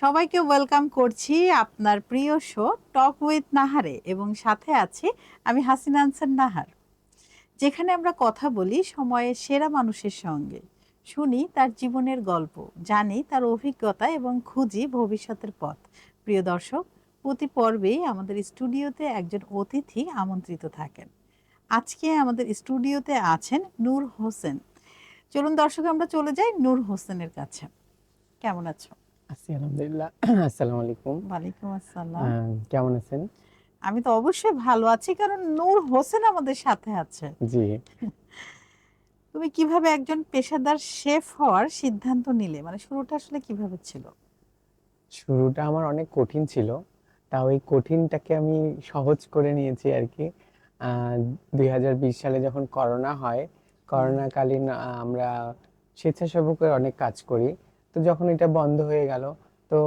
সবাইকে ওয়েলকাম করছি আপনার প্রিয় শো টক উইথ নাহারে এবং সাথে আছি আমি হাসিনা আনসার নাহার। যেখানে আমরা কথা বলি সময়ের সেরা মানুষের সঙ্গে। শুনি তার জীবনের গল্প, জানি তার অভিজ্ঞতা এবং খুঁজি ভবিষ্যতের পথ। প্রিয় দর্শক, প্রতি পর্বেই আমাদের স্টুডিওতে একজন অতিথি আমন্ত্রিত থাকেন। আজকে আমাদের স্টুডিওতে আছেন নূর হোসেন। চলুন দর্শক, আমরা চলে যাই নূর হোসেনের কাছে। কেমন আছো? আছি আলহামদুলিল্লাহ। আসসালামু আলাইকুম। ওয়ালাইকুম আসসালাম। কেমন আছেন? আমি তো অবশ্যই ভালো আছি কারণ নূর হোসেন আমাদের সাথে আছে। জি। তুমি কীভাবে একজন পেশাদার শেফ হওয়ার সিদ্ধান্ত নিলে? মানে শুরুটা আসলে কীভাবে ছিল? শুরুটা আমার অনেক কঠিন ছিল। তা ওই কঠিনটাকে আমি সহজ করে নিয়েছি আর কি। দুই হাজার বিশ সালে যখন করোনা হয় করোনাকালীন আমরা স্বেচ্ছাসেবকের অনেক কাজ করি। তো যখন এটা বন্ধ হয়ে গেল, তো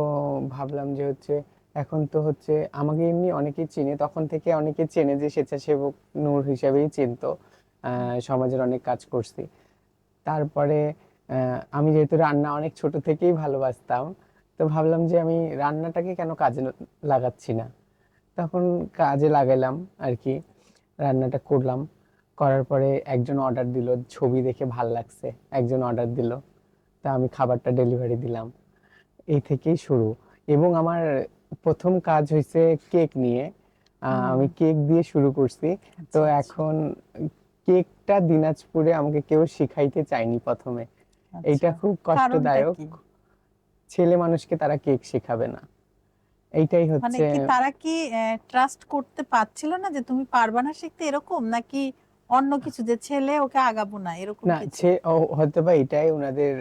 ভাবলাম যে হচ্ছে এখন তো হচ্ছে আমাকে এমনি অনেকেই চিনে, তখন থেকে অনেকে চেনে যে স্বেচ্ছাসেবক নূর হিসেবেই চিনতো সমাজের অনেক কাজ করছি। তারপরে আমি যেহেতু রান্না অনেক ছোট থেকেই ভালোবাসতাম, তো ভাবলাম যে আমি রান্নাটাকে কেন কাজে লাগাচ্ছি না? তখন কাজে লাগাইলাম আর কি, রান্নাটা করলাম। করার পরে একজন অর্ডার দিল, ছবি দেখে ভালো লাগছে, একজন অর্ডার দিল। তা আমি খাবারটা ডেলিভারি দিলাম। এই থেকেই শুরু। এবং আমার প্রথম কাজ হয়েছে কেক নিয়ে। আমি কেক দিয়ে শুরু করছি। তো আচ্ছা, এখন কেকটা দিনাজপুরে আমাকে কেউ শিখাইতে চায়নি প্রথমে। এটা খুব কষ্টদায়ক। ছেলে মানুষকে তারা কেক শেখাবে না। এইটাই মানে হচ্ছে তারা কি ট্রাস্ট করতে পারছিল না যে তুমি পারবা না শিখতে এরকম? নাকি অন্য কিছু যে ছেলে ওকে আগাবো না এরকম না? হয়তো বা এটাই ওনাদের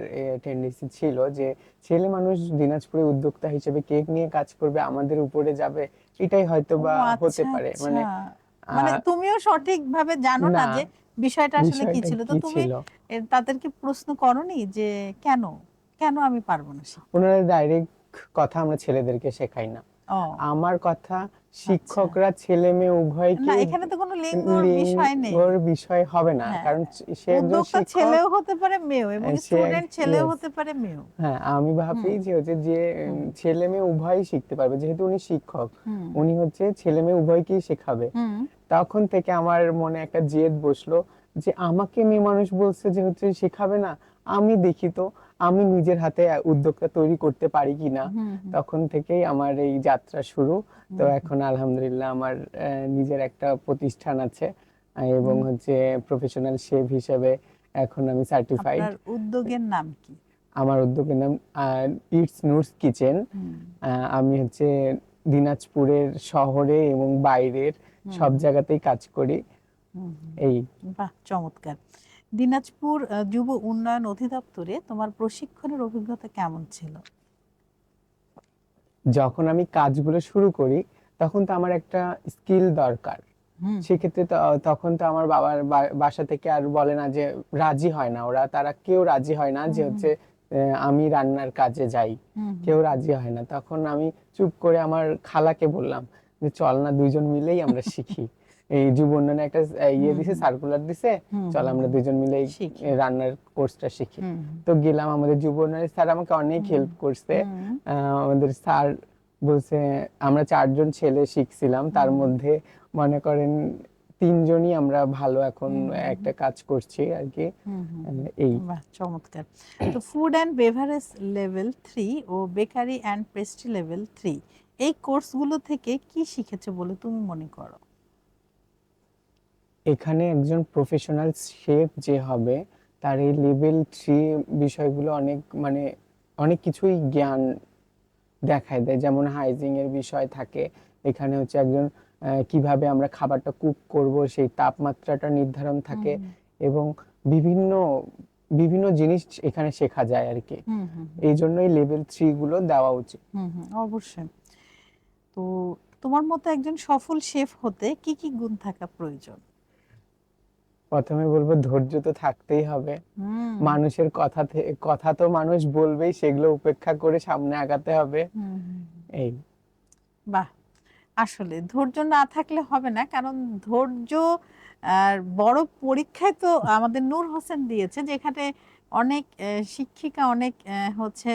টেন্ডেন্সি ছিল যে ছেলে মানুষ দিনাজপুরে উদ্যোক্তা হিসেবে কেক নিয়ে কাজ করবে আমাদের উপরে যাবে এটাই হয়তো বা হতে আচ্ছা, পারে। আচ্ছা। মানে মানে তুমিও সঠিক ভাবে জানো না যে বিষয়টা আসলে কি ছিল? তো তুমি তাদেরকে প্রশ্ন করনি যে কেন? কেন আমি পারব না ওনারা ডাইরেক্ট কথা আমরা ছেলেদেরকে শেখাই না। আমার কথা শিক্ষকরা ছেলে মেয়ে উভয়কে এখানে তো কোনো লিঙ্গর বিষয় নেই। লিঙ্গর বিষয় হবে না হ্যাঁ। কারণ সে একজন শিক্ষক। ছেলেও হতে পারে মেয়েও এবং হ্যাঁ, সে স্টুডেন্ট ছেলেও হতে পারে মেয়েও। হ্যাঁ আমি ভাবি যে হচ্ছে যে ছেলে মেয়ে উভয়ই শিখতে পারবে যেহেতু উনি শিক্ষক উনি হচ্ছে ছেলে মেয়ে উভয়কেই শেখাবে। তখন থেকে আমার মনে একটা জেদ বসল যে আমাকে মেয়ে মানুষ বলছে যে হচ্ছে শেখাবে না আমি দেখি তো। আমি নিজের হাতে উদ্যোক্তা তৈরি করতে পারি কিনা তখন থেকেই আমার এই যাত্রা শুরু। তো এখন আলহামদুলিল্লাহ আমার নিজের একটা প্রতিষ্ঠান আছে এবং হচ্ছে প্রফেশনাল শেফ হিসেবে এখন আমি সার্টিফাইড আপনার উদ্যোগের নাম কি? আমার উদ্যোগের নাম ইটস নুটস কিচেন আমি হচ্ছে দিনাজপুরের শহরে এবং বাইরের সব জায়গাতেই কাজ করি। এই। বাহ চমৎকার। দিনাজপুর যুব উন্নয়ন অধিদপ্তরে তোমার প্রশিক্ষণের অভিজ্ঞতা কেমন ছিল? যখন আমি কাজগুলো শুরু করি তখন তো আমার একটা স্কিল দরকার। সেক্ষেত্রে তখন তো আমার বাবার বাসা থেকে আর বলে না যে রাজি হয় না ওরা তারা কেউ রাজি হয় না যে হচ্ছে আমি রান্নার কাজে যাই। কেউ রাজি হয় না। তখন আমি চুপ করে আমার খালাকে বললাম যে চল না দুইজন মিলেই আমরা শিখি। এই যুব উন্নয়নে একটা ইয়ে দিছে সার্কুলার দিছে। চল আমরা শিখি। এ, রান্নার কোর্সটা শিখি। তো গেলাম আমাদের যুব উন্নয়নের স্যার আমাকে অনেক হেল্প করছে। আমাদের স্যার বলছে আমরা চারজন ছেলে শিখছিলাম। তার মধ্যে মনে করেন তিনজনই আমরা ভালো এখন একটা কাজ করছি আর কি এই। চমৎকার। তো food and beverage level three O bakery and pastry level three এই কোর্সগুলো থেকে কি শিখেছো বলে তুমি মনে করো? এখানে একজন প্রফেশনাল শেফ যে হবে তার এই লেভেল থ্রি বিষয়গুলো অনেক মানে অনেক কিছুই জ্ঞান দেখায় দেয়। যেমন হাইজিং এর বিষয় থাকে এখানে হচ্ছে একজন কীভাবে আমরা খাবারটা কুক করব সেই তাপমাত্রাটা নির্ধারণ থাকে এবং বিভিন্ন বিভিন্ন জিনিস এখানে শেখা যায় আর কি এই জন্যই লেভেল থ্রি গুলো দেওয়া উচিত। হুম, হুম, অবশ্যই। তো তোমার মতো একজন সফল শেফ হতে কি কি গুণ থাকা প্রয়োজন? প্রথমে বলব ধৈর্য তো থাকতেই হবে। মানুষের কথা কথা তো মানুষ বলবেই সেগুলো উপেক্ষা করে সামনে আগাতে হবে। এই। বাহ! আসলে ধৈর্য না থাকলে হবে না কারণ ধৈর্য আর বড় পরীক্ষায় তো আমাদের নূর হোসেন দিয়েছে যেখানে অনেক শিক্ষিকা অনেক হচ্ছে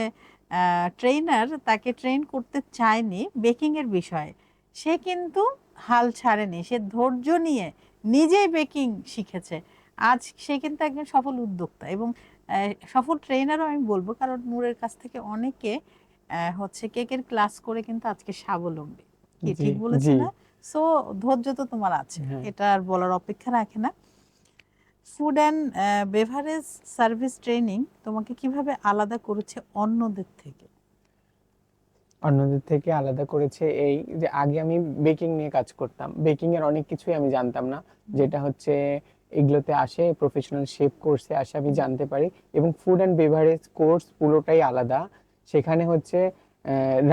ট্রেনার তাকে ট্রেন করতে চায়নি বেকিং এর বিষয়ে। সে কিন্তু হাল ছাড়েনি সে ধৈর্য নিয়ে নিজেই বেকিং শিখেছে। আজ সে কিন্তু একজন সফল উদ্যোক্তা এবং সফল ট্রেনারও আমি বলব কারণ নূরের কাছ থেকে অনেকে হচ্ছে কেকের ক্লাস করে কিন্তু আজকে স্বাবলম্বী। কি ঠিক বলেছি না? সো ধৈর্য তো তোমার আছে। হ্যাঁ। এটা আর বলার অপেক্ষা রাখে না। Food and beverage service training তোমাকে কীভাবে আলাদা করেছে অন্যদের থেকে? অন্যদের থেকে আলাদা করেছে এই যে আগে আমি বেকিং নিয়ে কাজ করতাম। বেকিং এর অনেক কিছুই আমি জানতাম না। যেটা হচ্ছে এগুলোতে আসে প্রফেশনাল শেফ কোর্সে আসে আমি জানতে পারি এবং ফুড অ্যান্ড বেভারেজ কোর্স পুরোটাই আলাদা। সেখানে হচ্ছে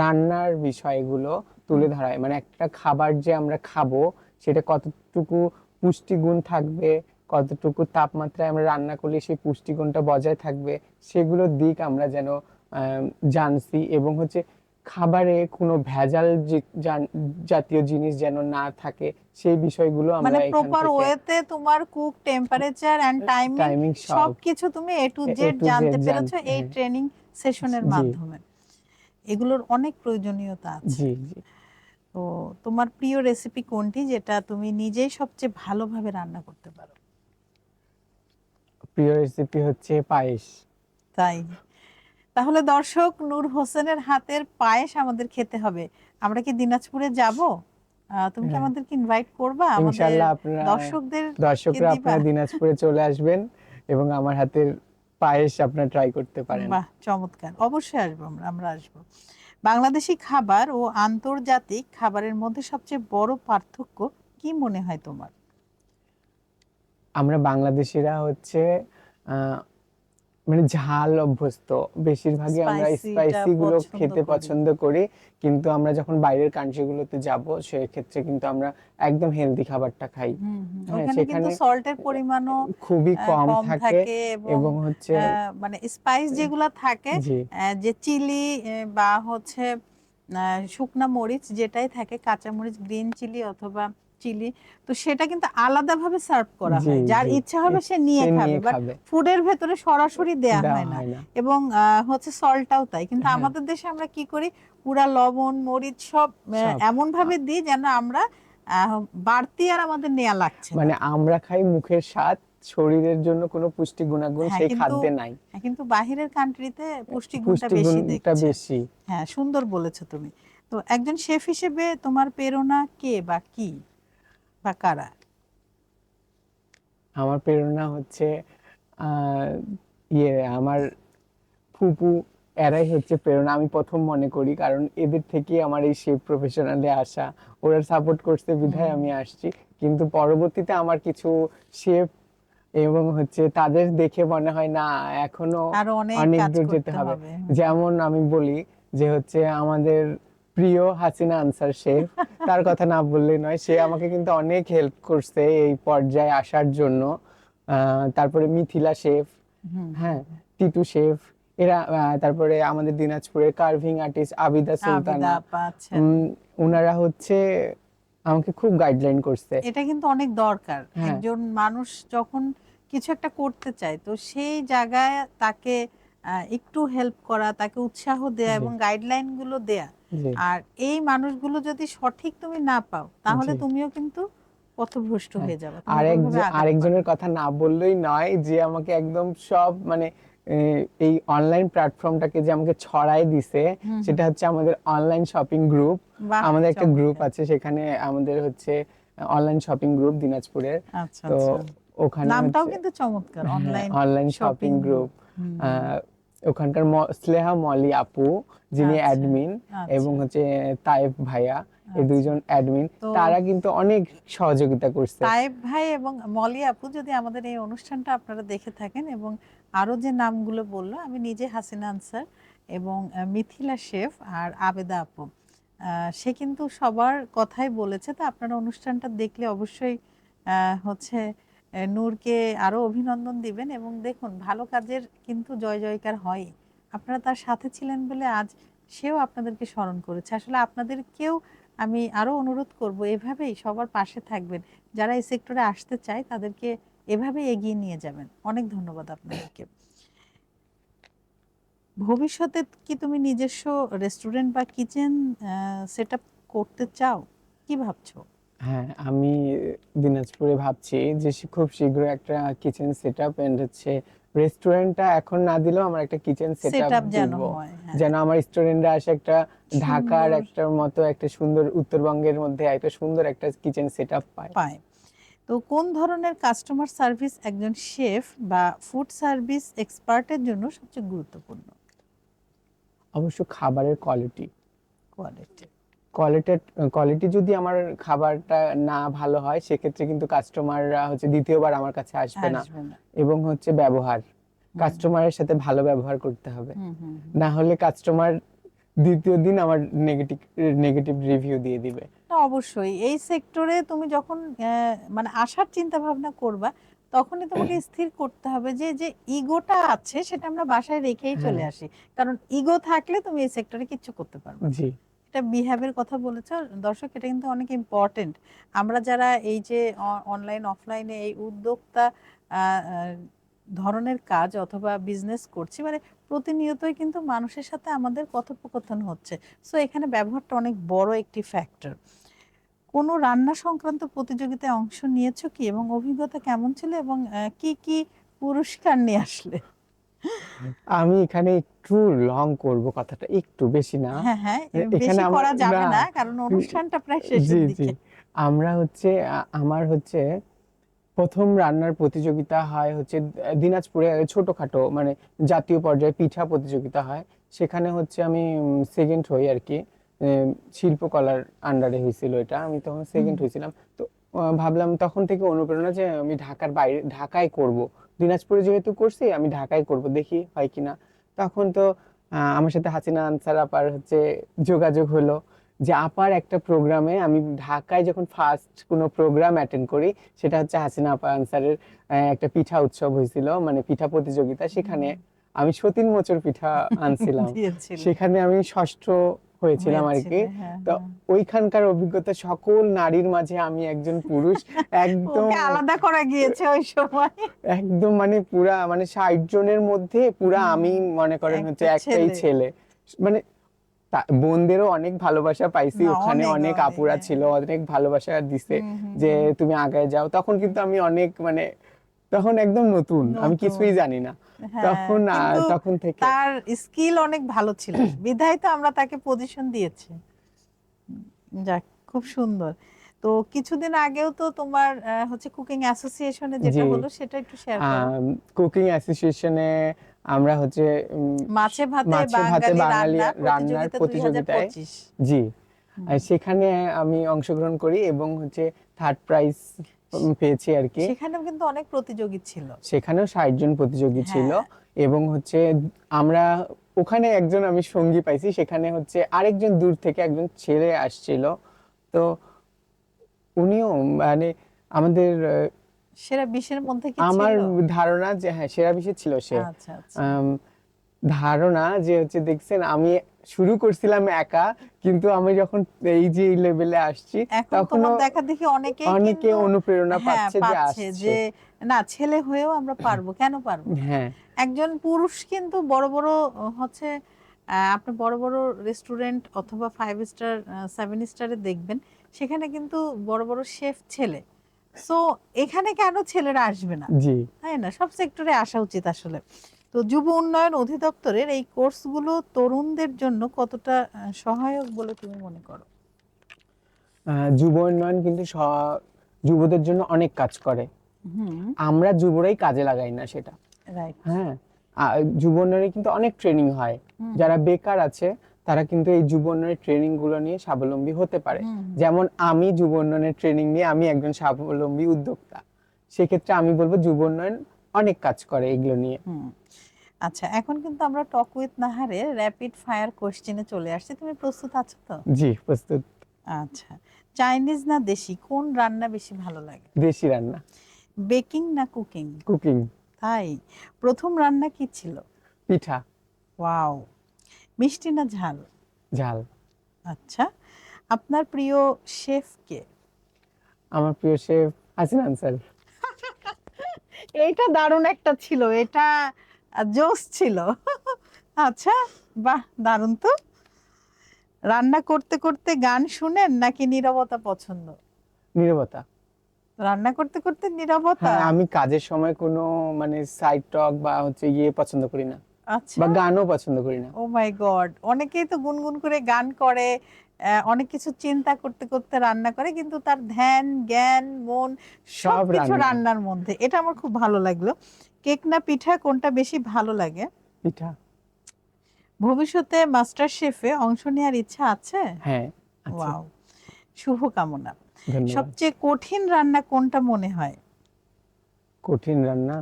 রান্নার বিষয়গুলো তুলে ধরায়। মানে একটা খাবার যে আমরা খাব, সেটা কতটুকু পুষ্টিগুণ থাকবে, কতটুকু তাপমাত্রায় আমরা রান্না করলে সেই পুষ্টিগুণটা বজায় থাকবে সেগুলোর দিক আমরা যেন জানছি এবং হচ্ছে খাবারে কোনো ভেজাল জাতীয় জিনিস যেন না থাকে সেই বিষয়গুলো মানে আমরা এখান প্রপার ওয়েতে তোমার কুক টেম্পারেচার এন্ড টাইমিং সবকিছু তুমি এ টু জেড জানতে পেরেছ এই হ্যাঁ। ট্রেনিং সেশনের মাধ্যমে। এগুলোর অনেক প্রয়োজনীয়তা আছে। জি জি। তো তোমার প্রিয় রেসিপি কোনটি যেটা তুমি নিজেই সবচেয়ে ভালোভাবে রান্না করতে পারো? প্রিয় রেসিপি হচ্ছে পায়েস। তাই? তাহলে দর্শক নূর হোসেনের হাতের পায়েস আমাদের খেতে হবে। আমরা কি দিনাজপুরে যাব? তুমি কি হ্যাঁ। আমাদেরকে ইনভাইট করবা? আমাদের দর্শকদের দর্শকরা আপনারা দিনাজপুরে চলে আসবেন এবং আমার হাতের পায়েস আপনারা ট্রাই করতে পারেন। বাহ চমৎকার। অবশ্যই আসব আমরা আমরা আসব। বাংলাদেশি খাবার ও আন্তর্জাতিক খাবারের মধ্যে সবচেয়ে বড় পার্থক্য কি মনে হয় তোমার? আমরা বাংলাদেশিরা হচ্ছে মানে ঝাল অভ্যস্ত। বেশিরভাগই আমরা স্পাইসি গুলো খেতে পছন্দ করি কিন্তু আমরা যখন বাইরের কান্ট্রি গুলোতে যাব সেক্ষেত্রে কিন্তু আমরা একদম হেলদি খাবারটা খাই। হ্যাঁ, সেখানে সল্টের পরিমাণও খুবই কম থাকে এবং হচ্ছে মানে স্পাইস যেগুলো থাকে যে চিলি বা হচ্ছে শুকনা মরিচ যেটাই থাকে কাঁচা মরিচ গ্রিন চিলি অথবা চিলি তো সেটা কিন্তু আলাদাভাবে সার্ভ করা হয়। যার ইচ্ছা হবে সে নিয়ে খাবে বাট ফুডের ভেতরে সরাসরি দেয়া হয় না। এবং হচ্ছে সল্টটাও তাই। কিন্তু হ্যাঁ। আমাদের দেশে আমরা কি করি? পুরা লবণ মরিচ সব। এমন ভাবে দিই যেন আমরা বাড়তি আর আমাদের নেওয়া লাগছে মানে আমরা খাই মুখের স্বাদ শরীরের জন্য কোনো পুষ্টি গুণাগুণ হ্যাঁ, সেই খাদ্যে নাই। হ্যাঁ, কিন্তু বাহিরের কান্ট্রিতে পুষ্টিগুণটা বেশি পুষ্টিগুণটা দেখছে। বেশি। হ্যাঁ সুন্দর বলেছ তুমি। তো একজন শেফ হিসেবে তোমার প্রেরণা কে বা কি? বা কারা? আমার প্রেরণা হচ্ছে ইয়ে আমার ফুপু এরাই হচ্ছে প্রেরণা আমি প্রথম মনে করি। কারণ এদের থেকেই আমার এই শেফ প্রফেশনালে আসা। ওরা সাপোর্ট করছে বিধায় আমি আসছি। কিন্তু পরবর্তীতে আমার কিছু শেফ এবং হচ্ছে তাদের দেখে মনে হয় না এখনও অনেক দূর যেতে। হবে। যেমন আমি বলি যে হচ্ছে আমাদের প্রিয় হাসিনা আনসার শেফ তার কথা না বললেই নয় সে আমাকে কিন্তু অনেক হেল্প করছে এই পর্যায়ে আসার জন্য। তারপরে মিথিলা শেফ হ্যাঁ টিটু শেফ এরা তারপরে আমাদের দিনাজপুরের কার্ভিং আর্টিস্ট আবিদা সুলতানা। ওনারা হচ্ছে আমাকে খুব গাইডলাইন করছে। এটা কিন্তু অনেক দরকার। হ্যাঁ। একজন মানুষ যখন কিছু একটা করতে চায় তো সেই জায়গায় তাকে একটু হেল্প করা তাকে উৎসাহ দেয়া এবং গাইডলাইনগুলো দেয়া আর এই মানুষগুলো যদি সঠিক তুমি না পাও তাহলে তুমিও কিন্তু পথভ্রষ্ট হ্যাঁ। হয়ে যাবে আরেক আরেকজনের কথা না বললেই নয় যে আমাকে একদম সব মানে এই অনলাইন প্ল্যাটফর্মটাকে যে আমাকে ছড়াই দিছে। সেটা হচ্ছে আমাদের অনলাইন শপিং গ্রুপ আমাদের একটা গ্রুপ আছে সেখানে আমাদের হচ্ছে অনলাইন শপিং গ্রুপ দিনাজপুরের। আচ্ছা তো আচ্ছা। ওখানে নামটাও কিন্তু চমৎকার অনলাইন অনলাইন শপিং গ্রুপ ওখানকার স্নেহা মলি আপু যিনি আচ্ছা, অ্যাডমিন আচ্ছা, এবং হচ্ছে তায়েব ভাইয়া এই আচ্ছা। দুইজন অ্যাডমিন তারা কিন্তু অনেক সহযোগিতা করছে। তায়েব ভাই এবং মলি আপু যদি আমাদের এই অনুষ্ঠানটা আপনারা দেখে থাকেন এবং আরও যে নামগুলো বলল আমি নিজে হাসিনা আনসার এবং মিথিলা শেফ আর আবেদা আপু। সে কিন্তু সবার কথাই বলেছে তো আপনারা অনুষ্ঠানটা দেখলে অবশ্যই আহ, হচ্ছে নূরকে আরও অভিনন্দন দিবেন এবং দেখুন, ভালো কাজের কিন্তু জয় জয়কার হয় আপনারা তার সাথে ছিলেন বলে আজ সেও আপনাদেরকে স্মরণ করেছে। আসলে আপনাদের কেউ আমি আরও অনুরোধ করব, এভাবেই সবার পাশে থাকবেন। যারা এই সেক্টরে আসতে চায়, তাদেরকে এভাবে এগিয়ে নিয়ে যাবেন। অনেক ধন্যবাদ আপনাদেরকে। ভবিষ্যতে কি তুমি নিজস্ব রেস্টুরেন্ট বা কিচেন সেট করতে চাও? কি ভাবছ? হ্যাঁ আমি দিনাজপুরে ভাবছি যে শি- খুব শীঘ্রই একটা কিচেন সেট আপ এন্ড হচ্ছে রেস্টুরেন্টটা এখন না দিলেও আমার একটা কিচেন সেট আপ যেন দিব। হয় হ্যাঁ। যেন আমার স্টুডেন্টরা আসে একটা ঢাকার সুন্দর। একটা মতো একটা সুন্দর উত্তরবঙ্গের মধ্যে একটা সুন্দর একটা কিচেন সেট আপ পায়। পায়। তো কোন ধরনের কাস্টমার সার্ভিস একজন শেফ বা ফুড সার্ভিস এক্সপার্টের জন্য সবচেয়ে গুরুত্বপূর্ণ? অবশ্য খাবারের কোয়ালিটি কোয়ালিটি কোয়ালিটি কোয়ালিটি যদি আমার খাবারটা না ভালো হয় সেক্ষেত্রে কিন্তু কাস্টমাররা হচ্ছে দ্বিতীয়বার আমার কাছে আসবে না। এবং হচ্ছে ব্যবহার কাস্টমারের সাথে ভালো ব্যবহার করতে হবে। না হলে কাস্টমার দ্বিতীয় দিন আমার নেগেটিভ নেগেটিভ রিভিউ দিয়ে দিবে। না, অবশ্যই। এই সেক্টরে তুমি যখন মানে আসার চিন্তা ভাবনা করবা তখনই তোমাকে স্থির করতে হবে যে যে ইগোটা আছে সেটা আমরা বাসায় রেখেই চলে হ্যাঁ। আসি। কারণ ইগো থাকলে তুমি এই সেক্টরে কিছু করতে পারবে না। জি। এটা বিহেভের কথা বলেছ, দর্শক এটা কিন্তু অনেক ইম্পর্টেন্ট আমরা যারা এই যে অনলাইন অফলাইনে এই উদ্যোক্তা ধরনের কাজ অথবা বিজনেস করছি মানে প্রতিনিয়তই কিন্তু মানুষের সাথে আমাদের কথোপকথন হচ্ছে। সো এখানে ব্যবহারটা অনেক বড় একটি ফ্যাক্টর কোনো রান্না সংক্রান্ত প্রতিযোগিতায় অংশ নিয়েছো কি এবং অভিজ্ঞতা কেমন ছিল এবং কি কি পুরস্কার নিয়ে আসলে? আমি এখানে একটু লং করব কথাটা একটু বেশি না। হ্যাঁ হ্যাঁ বেশি করা যাবে না। কারণ অনুষ্ঠানটা প্রায় শেষের দিকে। আমরা হচ্ছে আমার হচ্ছে প্রথম রান্নার প্রতিযোগিতা হয় হচ্ছে দিনাজপুরে ছোটখাটো মানে জাতীয় পর্যায়ে পিঠা প্রতিযোগিতা হয়। সেখানে হচ্ছে আমি সেকেন্ড হই আর কি। শিল্পকলার আন্ডারে হয়েছিল এটা। আমি তখন সেকেন্ড হয়েছিলাম তো ভাবলাম তখন থেকে অনুপ্রেরণা যে আমি ঢাকার বাইরে ঢাকায় করব। দিনাজপুরে যেহেতু করছি আমি ঢাকায় করব দেখি হয় কিনা। তখন তো আমার সাথে হাসিনা আনসার আপার হচ্ছে যোগাযোগ হলো যে আপার একটা প্রোগ্রামে আমি ঢাকায় যখন ফার্স্ট কোনো প্রোগ্রাম অ্যাটেন্ড করি সেটা হচ্ছে হাসিনা আপা আনসারের একটা পিঠা উৎসব হয়েছিল মানে পিঠা প্রতিযোগিতা। সেখানে আমি সতীন মোচর পিঠা আনছিলাম। সেখানে আমি ষষ্ঠ হয়েছিলাম আর কি। হ্যাঁ, তো হ্যাঁ। ওইখানকার অভিজ্ঞতা সকল নারীর মাঝে আমি একজন পুরুষ। একদম আলাদা করা গিয়েছে ওই সময়। একদম মানে পুরা মানে ষাট জনের মধ্যে পুরা আমি মনে করেন হচ্ছে একটাই ছেলে। মানে বোনদেরও অনেক ভালোবাসা পাইছি ওখানে অনেক, আপুরা হ্যাঁ। ছিল অনেক ভালোবাসা দিছে যে তুমি আগায় যাও। তখন কিন্তু আমি অনেক মানে তখন একদম নতুন আমি কিছুই জানি না। তখন তখন থেকে। তার স্কিল অনেক ভালো ছিল। বিধায় তো আমরা তাকে পজিশন দিয়েছি। যাক খুব সুন্দর। তো কিছুদিন আগেও তো তোমার হচ্ছে কুকিং অ্যাসোসিয়েশনে যেটা। হলো সেটা একটু শেয়ার করো। কুকিং অ্যাসোসিয়েশনে আমরা হচ্ছে মাছে ভাতে বাঙালি রান্নার প্রতিযোগিতায়। জি। আর সেখানে আমি অংশগ্রহণ করি এবং হচ্ছে থার্ড প্রাইজ পেয়েছি আর কি। সেখানেও কিন্তু অনেক প্রতিযোগী ছিল। সেখানেও ষাট জন প্রতিযোগী ছিল হ্যাঁ। এবং হচ্ছে আমরা ওখানে একজন আমি সঙ্গী পাইছি সেখানে হচ্ছে আরেকজন দূর থেকে একজন ছেলে আসছিল। তো উনিও মানে আমাদের সেরা বিশের মধ্যে কি আমার ধারণা যে হ্যাঁ সেরা বিশেষ ছিল সে। আচ্ছা আচ্ছা। ধারণা যে হচ্ছে দেখছেন আমি শুরু করছিলাম একা কিন্তু আমি যখন এই যে লেভেলে আসছি তোমার দেখা দেখি অনেকেই অনেকে অনুপ্রেরণা হ্যাঁ পাচ্ছে যে আসছে। যে না ছেলে হয়েও আমরা পারব কেন পারব? হ্যাঁ। একজন পুরুষ কিন্তু বড় বড় হচ্ছে আপনি বড় বড় রেস্টুরেন্ট অথবা ফাইভ স্টার সেভেন স্টারে দেখবেন সেখানে কিন্তু বড় বড় শেফ ছেলে। সো এখানে কেন ছেলেরা আসবে না? জি। তাই না? সব সেক্টরে আসা উচিত আসলে। তো যুব উন্নয়ন অধিদপ্তরের এই কোর্সগুলো তরুণদের জন্য কতটা সহায়ক বলে তুমি মনে করো? যুব উন্নয়ন কিন্তু যুবদের জন্য অনেক কাজ করে। আমরা যুবরাই কাজে লাগাই না সেটা। হ্যাঁ। যুব উন্নয়নে কিন্তু অনেক ট্রেনিং হয়। যারা বেকার আছে তারা কিন্তু এই যুব উন্নয়নের ট্রেনিংগুলো নিয়ে স্বাবলম্বী হতে পারে। যেমন আমি যুব উন্নয়নের ট্রেনিং নিয়ে আমি একজন স্বাবলম্বী উদ্যোক্তা। সেক্ষেত্রে আমি বলব যুব উন্নয়ন অনেক কাজ করে এগুলো নিয়ে। আচ্ছা এখন কিন্তু আমরা টক উইথ নাহারে র্যাপিড ফায়ার কোশ্চেনে চলে আসছি। তুমি প্রস্তুত আছো তো? জি প্রস্তুত। আচ্ছা চাইনিজ না দেশি? কোন রান্না বেশি ভালো লাগে? দেশি রান্না। বেকিং না কুকিং? কুকিং। তাই? প্রথম রান্না কি ছিল? পিঠা। ওয়াও। মিষ্টি না ঝাল? ঝাল। আচ্ছা আপনার প্রিয় শেফ কে? আমার প্রিয় শেফ হাসিন আনসার এইটা দারুণ একটা ছিল এটা জোস ছিল। আচ্ছা বাহ দারুণ তো। রান্না করতে করতে গান শুনেন নাকি নীরবতা পছন্দ? নীরবতা। রান্না করতে করতে নীরবতা? হ্যাঁ আমি কাজের সময় কোনো মানে সাইড টক বা হচ্ছে ইয়ে পছন্দ করি না। বা গানও পছন্দ করি না। ও মাই গড অনেকেই তো গুনগুন করে গান করে অনেক কিছু চিন্তা করতে করতে রান্না করে কিন্তু তার ধ্যান জ্ঞান মন সব রান্না। রান্নার মধ্যে। এটা আমার খুব ভালো লাগল। কেক না পিঠা কোনটা বেশি ভালো লাগে? পিঠা। ভবিষ্যতে মাস্টার শেফে অংশ নেওয়ার ইচ্ছা আছে? হ্যাঁ আচ্ছা ওয়াও শুভকামনা। সবচেয়ে কঠিন রান্না কোনটা মনে হয়? কঠিন রান্না?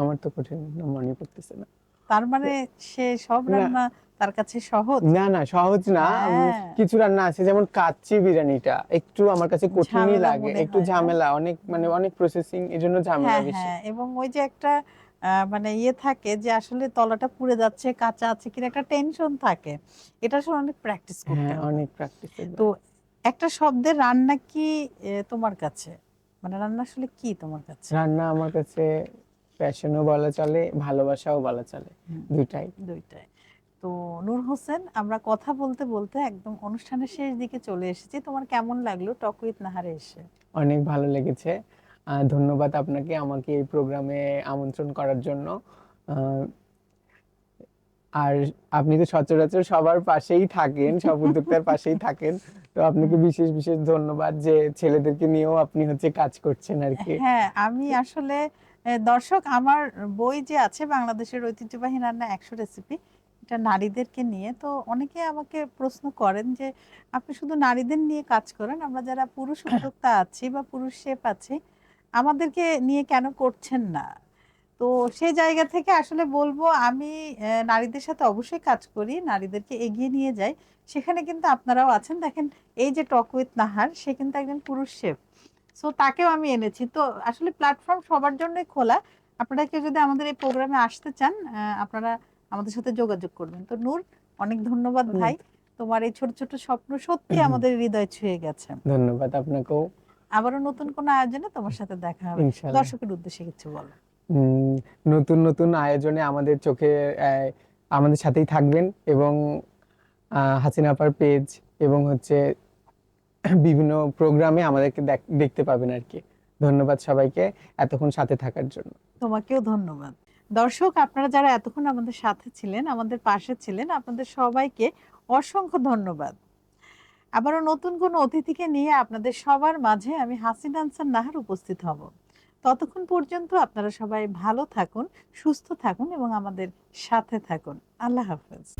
আমার তো কঠিন মনে পড়তেছে না। তার মানে সে সব রান্না তার কাছে সহজ? না না সহজ না। হ্যাঁ। কিছু রান্না আছে যেমন কাচ্চি বিরিয়ানিটা। একটু আমার কাছে কঠিনই লাগে একটু ঝামেলা অনেক মানে অনেক প্রসেসিং এর জন্য ঝামেলা হ্যাঁ বেশি। হ্যাঁ এবং ওই যে একটা মানে ইয়ে থাকে যে আসলে তলাটা পুড়ে যাচ্ছে কাঁচা আছে কিনা একটা টেনশন থাকে। এটা আসলে অনেক প্র্যাকটিস করতে হ্যাঁ অনেক প্র্যাকটিস তো একটা শব্দের রান্না কি তোমার কাছে? মানে রান্না আসলে কি তোমার কাছে? রান্না আমার কাছে প্যাশনও বলা চলে ভালোবাসাও বলা চলে দুইটাই। দুইটাই। তো নূর হোসেন আমরা কথা বলতে বলতে একদম অনুষ্ঠানের শেষ দিকে চলে এসেছি। তোমার কেমন লাগল? টক উইথ নাহারে এসে। অনেক ভালো লেগেছে। ধন্যবাদ আপনাকে আমাকে এই প্রোগ্রামে আমন্ত্রণ করার জন্য। আর আপনি তো সচরাচর সবার পাশেই থাকেন সব উদ্যোক্তার পাশেই থাকেন। তো আপনাকে বিশেষ বিশেষ ধন্যবাদ যে ছেলেদেরকে নিয়েও আপনি হচ্ছে কাজ করছেন আর কি। হ্যাঁ আমি আসলে দর্শক আমার বই যে আছে বাংলাদেশের ঐতিহ্যবাহী রান্না একশো রেসিপি এটা নারীদেরকে নিয়ে তো অনেকে আমাকে প্রশ্ন করেন যে আপনি শুধু নারীদের নিয়ে কাজ করেন আমরা যারা পুরুষ উদ্যোক্তা আছি বা পুরুষ শেফ আছি আমাদেরকে নিয়ে কেন করছেন না? তো সেই জায়গা থেকে আসলে বলব আমি নারীদের সাথে অবশ্যই কাজ করি নারীদেরকে এগিয়ে নিয়ে যাই। সেখানে কিন্তু আপনারাও আছেন। দেখেন এই যে টক উইথ নাহার সে কিন্তু একজন পুরুষ শেফ। সো তাকেও আমি এনেছি। তো আসলে প্ল্যাটফর্ম সবার জন্যই খোলা। আপনারা কেউ যদি আমাদের এই প্রোগ্রামে আসতে চান আপনারা আমাদের সাথে যোগাযোগ করবেন। তো নূর অনেক ধন্যবাদ ভাই। তোমার এই ছোট ছোট স্বপ্ন সত্যি আমাদের হৃদয় ছুঁয়ে গেছে। ধন্যবাদ আপনাকেও। আবারও নতুন কোনো আয়োজনে তোমার সাথে দেখা হবে। দর্শকের উদ্দেশ্যে কিছু বলো। নতুন নতুন আয়োজনে আমাদের চোখে আমাদের সাথেই থাকবেন এবং আহ, হাসিনা আপার পেজ এবং হচ্ছে বিভিন্ন প্রোগ্রামে আমাদেরকে দেখ- দেখতে পাবেন আর কি। ধন্যবাদ সবাইকে এতক্ষণ সাথে থাকার জন্য। তোমাকেও ধন্যবাদ। দর্শক, আপনারা যারা এতক্ষণ আমাদের সাথে ছিলেন, আমাদের পাশে ছিলেন, আপনাদের সবাইকে অসংখ্য ধন্যবাদ। আবারও নতুন কোনো অতিথিকে নিয়ে আপনাদের সবার মাঝে আমি হাসিন আনসার নাহার উপস্থিত হব। ততক্ষণ পর্যন্ত আপনারা সবাই ভালো থাকুন, সুস্থ থাকুন এবং আমাদের সাথে থাকুন। আল্লাহ হাফেজ।